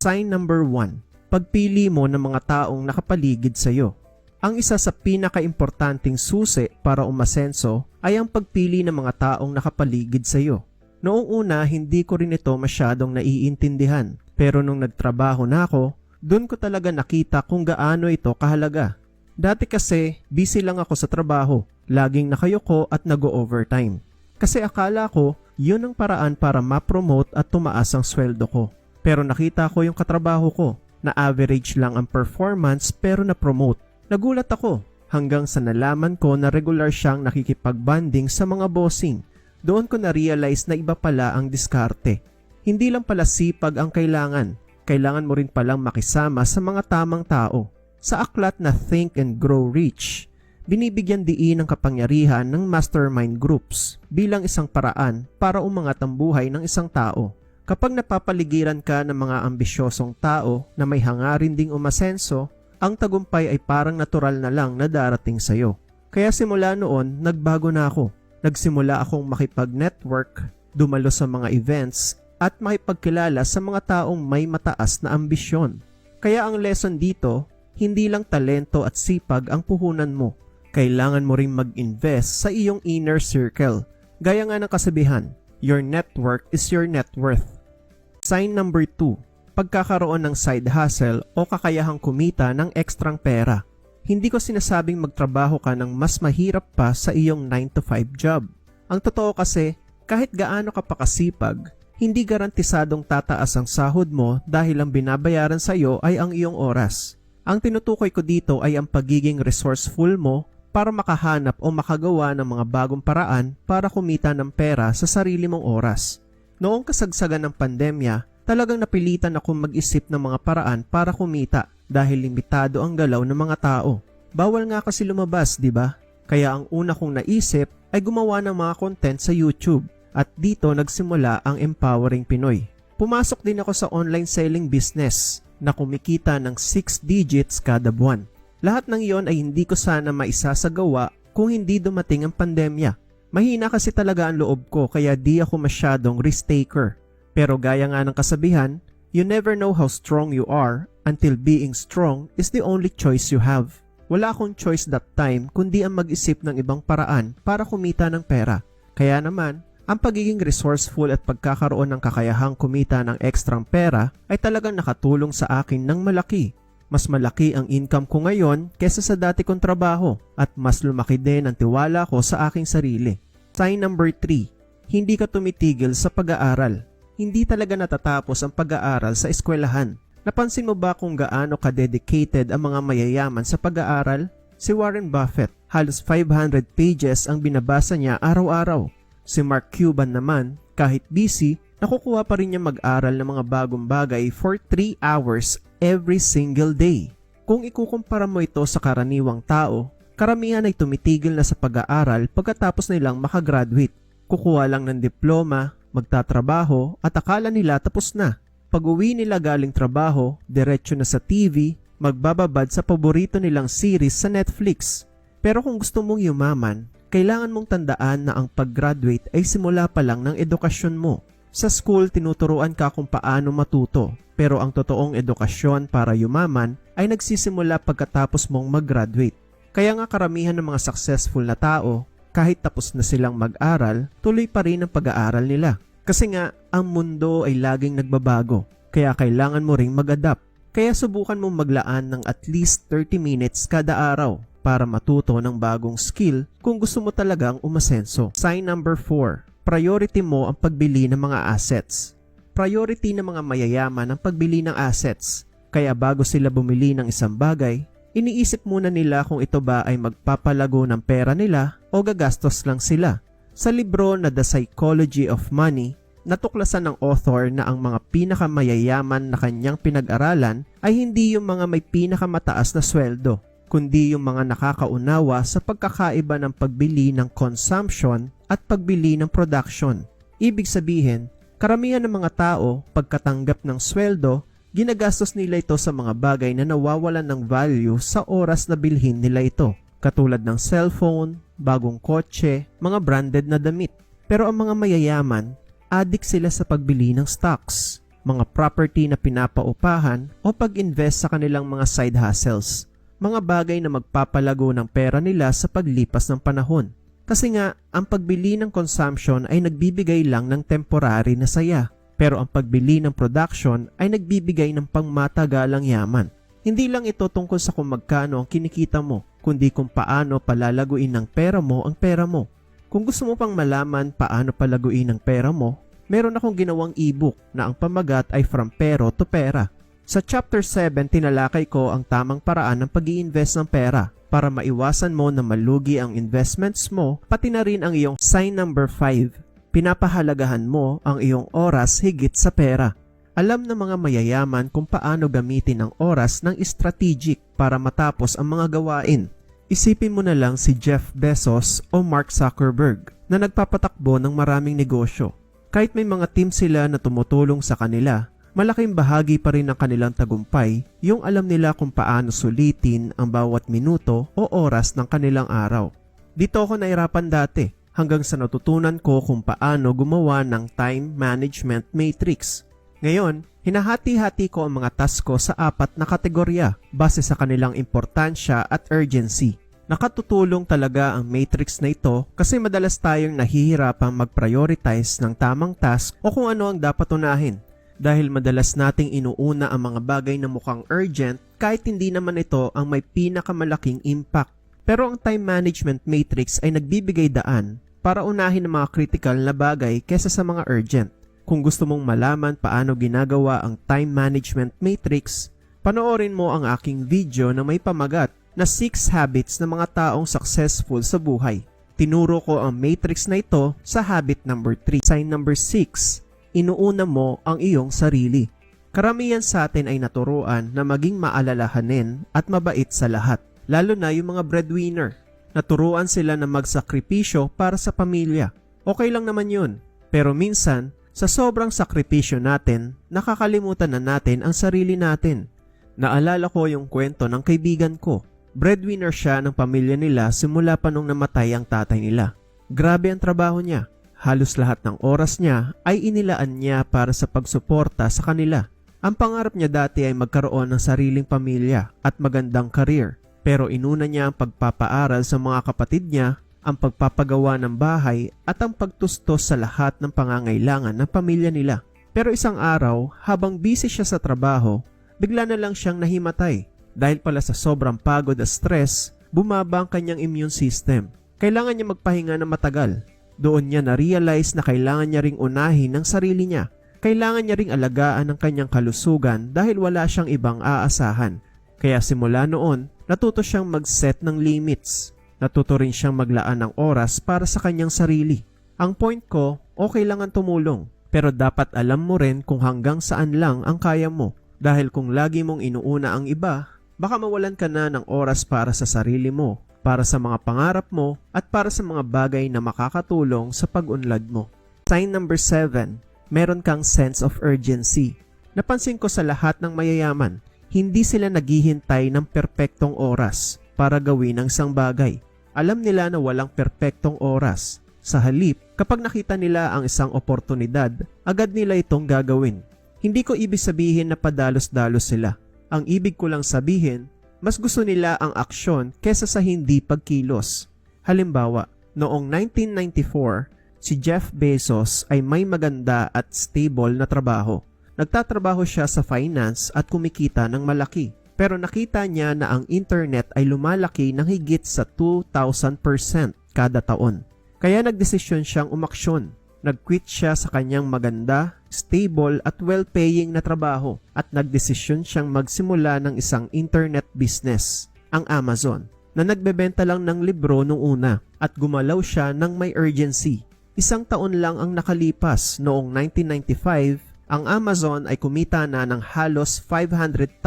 Sign number 1. Pagpili mo ng mga taong nakapaligid sa iyo. Ang isa sa pinakaimportanteng susi para umasenso ay ang pagpili ng mga taong nakapaligid sa iyo. Noong una, hindi ko rin ito masyadong naiintindihan. Pero nung nagtrabaho na ako, doon ko talaga nakita kung gaano ito kahalaga. Dati kasi, busy lang ako sa trabaho. Laging nakayoko at nag-overtime. Kasi akala ko, yun ang paraan para ma-promote at tumaas ang sweldo ko. Pero nakita ko yung katrabaho ko, na average lang ang performance pero na-promote. Nagulat ako hanggang sa nalaman ko na regular siyang nakikipag-banding sa mga bossing. Doon ko na-realize na iba pala ang diskarte. Hindi lang pala sipag ang kailangan. Kailangan mo rin palang makisama sa mga tamang tao. Sa aklat na Think and Grow Rich, binibigyan diin ang kapangyarihan ng mastermind groups bilang isang paraan para umangat ang buhay ng isang tao. Kapag napapaligiran ka ng mga ambisyosong tao na may hangarin ding umasenso, ang tagumpay ay parang natural na lang na darating sa'yo. Kaya simula noon, nagbago na ako. Nagsimula akong makipag-network, dumalo sa mga events, at makipagkilala sa mga taong may mataas na ambisyon. Kaya ang lesson dito, hindi lang talento at sipag ang puhunan mo. Kailangan mo ring mag-invest sa iyong inner circle. Gaya nga ng kasabihan, your network is your net worth. Sign number 2 pagkakaroon ng side hustle o kakayahang kumita ng ekstrang pera. Hindi ko sinasabing magtrabaho ka ng mas mahirap pa sa iyong 9 to 5 job. Ang totoo kasi, kahit gaano ka pakasipag, hindi garantisadong tataas ang sahod mo dahil ang binabayaran sa iyo ay ang iyong oras. Ang tinutukoy ko dito ay ang pagiging resourceful mo para makahanap o makagawa ng mga bagong paraan para kumita ng pera sa sarili mong oras. Noong kasagsagan ng pandemya, talagang napilitan akong mag-isip ng mga paraan para kumita dahil limitado ang galaw ng mga tao. Bawal nga kasi lumabas, di ba? Kaya ang una kong naisip ay gumawa ng mga content sa YouTube at dito nagsimula ang Empowering Pinoy. Pumasok din ako sa online selling business na kumikita ng 6 digits kada buwan. Lahat ng iyon ay hindi ko sana maisasagawa kung hindi dumating ang pandemya. Mahina kasi talaga ang loob ko kaya di ako masyadong risk taker. Pero gaya nga ng kasabihan, you never know how strong you are until being strong is the only choice you have. Wala akong choice that time kundi ang mag-isip ng ibang paraan para kumita ng pera. Kaya naman, ang pagiging resourceful at pagkakaroon ng kakayahang kumita ng ekstrang pera ay talagang nakatulong sa akin ng malaki. Mas malaki ang income ko ngayon kesa sa dati kong trabaho at mas lumaki din ang tiwala ko sa aking sarili. Sign number 3. Hindi ka tumitigil sa pag-aaral hindi talaga natatapos ang pag-aaral sa eskwelahan. Napansin mo ba kung gaano ka-dedicated ang mga mayayaman sa pag-aaral? Si Warren Buffett, halos 500 pages ang binabasa niya araw-araw. Si Mark Cuban naman, kahit busy, nakukuha pa rin niya mag-aral ng mga bagong bagay for 3 hours every single day. Kung ikukumpara mo ito sa karaniwang tao, karamihan ay tumitigil na sa pag-aaral pagkatapos nilang makagraduate. Kukuha lang ng diploma, magtatrabaho at akala nila tapos na. Pag uwi nila galing trabaho, diretso na sa TV, magbababad sa paborito nilang series sa Netflix. Pero kung gusto mong yumaman, kailangan mong tandaan na ang pag-graduate ay simula pa lang ng edukasyon mo. Sa school, tinuturuan ka kung paano matuto, pero ang totoong edukasyon para yumaman ay nagsisimula pagkatapos mong mag-graduate. Kaya nga karamihan ng mga successful na tao kahit tapos na silang mag-aral, tuloy pa rin ang pag-aaral nila. Kasi nga, ang mundo ay laging nagbabago, kaya kailangan mo ring mag-adapt. Kaya subukan mong maglaan ng at least 30 minutes kada araw para matuto ng bagong skill kung gusto mo talagang umasenso. Sign number 4. Priority mo ang pagbili ng mga assets. Priority ng mga mayayaman ang pagbili ng assets. Kaya bago sila bumili ng isang bagay, iniisip muna nila kung ito ba ay magpapalago ng pera nila o gagastos lang sila. Sa libro na The Psychology of Money, natuklasan ng author na ang mga pinakamayayaman na kanyang pinag-aralan ay hindi yung mga may pinakamataas na sweldo, kundi yung mga nakakaunawa sa pagkakaiba ng pagbili ng consumption at pagbili ng production. Ibig sabihin, karamihan ng mga tao pagkatanggap ng sweldo Ginagastos nila ito sa mga bagay na nawawalan ng value sa oras na bilhin nila ito, katulad ng cellphone, bagong kotse, mga branded na damit. Pero ang mga mayayaman, adik sila sa pagbili ng stocks. mga property na pinapaupahan o pag-invest sa kanilang mga side hustles. Mga bagay na magpapalago ng pera nila sa paglipas ng panahon. Kasi nga, ang pagbili ng consumption ay nagbibigay lang ng temporary na saya. Pero ang pagbili ng production ay nagbibigay ng pangmatagalang yaman. Hindi lang ito tungkol sa kung magkano ang kinikita mo, kundi kung paano palalaguin ng pera mo ang pera mo. Kung gusto mo pang malaman paano palaguin ang pera mo, meron akong ginawang ebook na ang pamagat ay From Pero to Pera. Sa chapter 7, tinalakay ko ang tamang paraan ng pag invest ng pera para maiwasan mo na malugi ang investments mo, pati na rin ang iyong sign number 5. Pinapahalagahan mo ang iyong oras higit sa pera. Alam ng mga mayayaman kung paano gamitin ang oras ng strategic para matapos ang mga gawain. Isipin mo na lang si Jeff Bezos o Mark Zuckerberg na nagpapatakbo ng maraming negosyo. Kahit may mga team sila na tumutulong sa kanila, malaking bahagi pa rin ng kanilang tagumpay yung alam nila kung paano sulitin ang bawat minuto o oras ng kanilang araw. Dito ako nairapan dati hanggang sa natutunan ko kung paano gumawa ng time management matrix. Ngayon, hinahati-hati ko ang mga task ko sa apat na kategorya base sa kanilang importansya at urgency. Nakatutulong talaga ang matrix na ito kasi madalas tayong nahihirapang mag-prioritize ng tamang task o kung ano ang dapat unahin. Dahil madalas nating inuuna ang mga bagay na mukhang urgent kahit hindi naman ito ang may pinakamalaking impact. Pero ang time management matrix ay nagbibigay daan para unahin ang mga critical na bagay kesa sa mga urgent. Kung gusto mong malaman paano ginagawa ang time management matrix, panoorin mo ang aking video na may pamagat na 6 habits ng mga taong successful sa buhay. Tinuro ko ang matrix na ito sa habit number 3. Sign number 6, inuuna mo ang iyong sarili. Karamihan sa atin ay naturuan na maging maalalahanin at mabait sa lahat, lalo na yung mga breadwinner. Naturuan sila na magsakripisyo para sa pamilya. Okay lang naman yun. Pero minsan, sa sobrang sakripisyo natin, nakakalimutan na natin ang sarili natin. Naalala ko yung kwento ng kaibigan ko. Breadwinner siya ng pamilya nila simula pa nung namatay ang tatay nila. Grabe ang trabaho niya. Halos lahat ng oras niya ay inilaan niya para sa pagsuporta sa kanila. Ang pangarap niya dati ay magkaroon ng sariling pamilya at magandang career. Pero inuna niya ang pagpapaaral sa mga kapatid niya, ang pagpapagawa ng bahay at ang pagtustos sa lahat ng pangangailangan ng pamilya nila. Pero isang araw, habang busy siya sa trabaho, bigla na lang siyang nahimatay. Dahil pala sa sobrang pagod at stress, bumaba ang kanyang immune system. Kailangan niya magpahinga na matagal. Doon niya na-realize na kailangan niya ring unahin ng sarili niya. Kailangan niya ring alagaan ang kanyang kalusugan dahil wala siyang ibang aasahan. Kaya simula noon, natuto siyang mag-set ng limits. Natuto rin siyang maglaan ng oras para sa kanyang sarili. Ang point ko, okay lang ang tumulong. Pero dapat alam mo rin kung hanggang saan lang ang kaya mo. Dahil kung lagi mong inuuna ang iba, baka mawalan ka na ng oras para sa sarili mo, para sa mga pangarap mo, at para sa mga bagay na makakatulong sa pag-unlad mo. Sign number 7, meron kang sense of urgency. Napansin ko sa lahat ng mayayaman, hindi sila naghihintay ng perpektong oras para gawin ang isang bagay. Alam nila na walang perpektong oras. Sa halip, kapag nakita nila ang isang oportunidad, agad nila itong gagawin. Hindi ko ibig sabihin na padalos-dalos sila. Ang ibig ko lang sabihin, mas gusto nila ang aksyon kesa sa hindi pagkilos. Halimbawa, noong 1994, si Jeff Bezos ay may maganda at stable na trabaho. Nagtatrabaho siya sa finance at kumikita ng malaki. Pero nakita niya na ang internet ay lumalaki ng higit sa 2,000% kada taon. Kaya nagdesisyon siyang umaksyon. Nag-quit siya sa kanyang maganda, stable at well-paying na trabaho at nagdesisyon siyang magsimula ng isang internet business, ang Amazon, na nagbebenta lang ng libro nung una at gumalaw siya ng may urgency. Isang taon lang ang nakalipas noong 1995, ang Amazon ay kumita na ng halos $500,000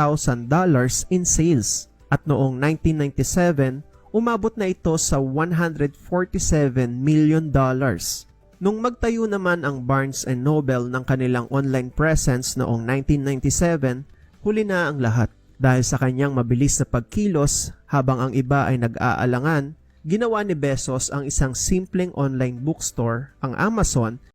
in sales at noong 1997, umabot na ito sa 147 million dollars. Nung magtayo naman ang Barnes and Noble ng kanilang online presence noong 1997, huli na ang lahat. Dahil sa kanyang mabilis na pagkilos habang ang iba ay nag-aalangan, ginawa ni Bezos ang isang simpleng online bookstore, ang Amazon,